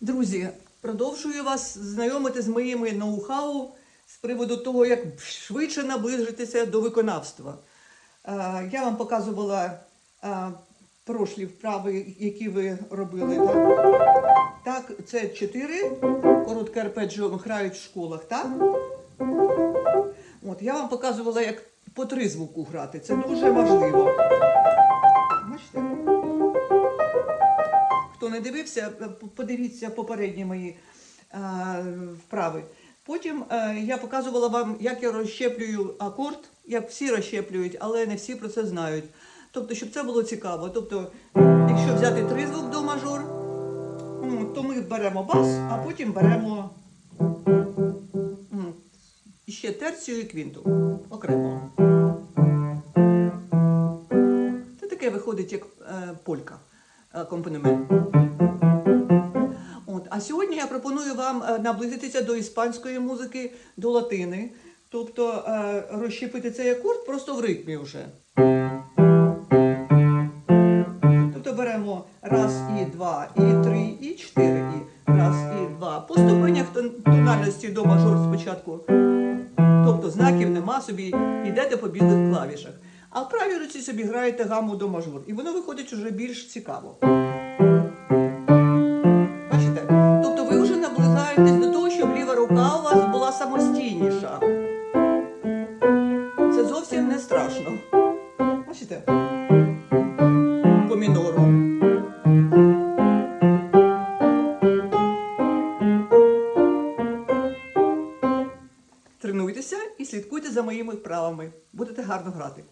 Друзі, продовжую вас знайомити з моїми ноу-хау з приводу того, як швидше наближитися до виконавства. Е, Я вам показувала е, прошлі вправи, які ви робили. Так, це чотири. Коротке арпеджіо грають в школах, так? От, я вам показувала, як по три звуку грати. Це дуже важливо. Бачите? Хто не дивився, подивіться попередні мої е, вправи. Потім е, я показувала вам, як я розщеплюю акорд, як всі розщеплюють, але не всі про це знають. Тобто, щоб це було цікаво. Тобто, якщо взяти три звук до мажор, то ми беремо бас, а потім беремо ще терцію і квінту окремо. Це таке виходить як е, полька акомпанемент. От, а сьогодні я пропоную вам е, наблизитися до іспанської музики, до латини. Тобто е, розщепити цей акорд просто в ритмі вже. Тобто беремо раз, і два, і три, і чотири, і раз, і два. По ступенях тональності до мажор спочатку. Тобто знаків нема собі, йдете по білих клавішах. А в правій руці собі граєте гаму до мажор. І воно виходить уже більш цікаво. Бачите? Тобто ви вже наближаєтесь до того, щоб ліва рука у вас була самостійніша. Це зовсім не страшно. Бачите? По. Тренуйтеся і слідкуйте за моїми вправами. Будете гарно грати.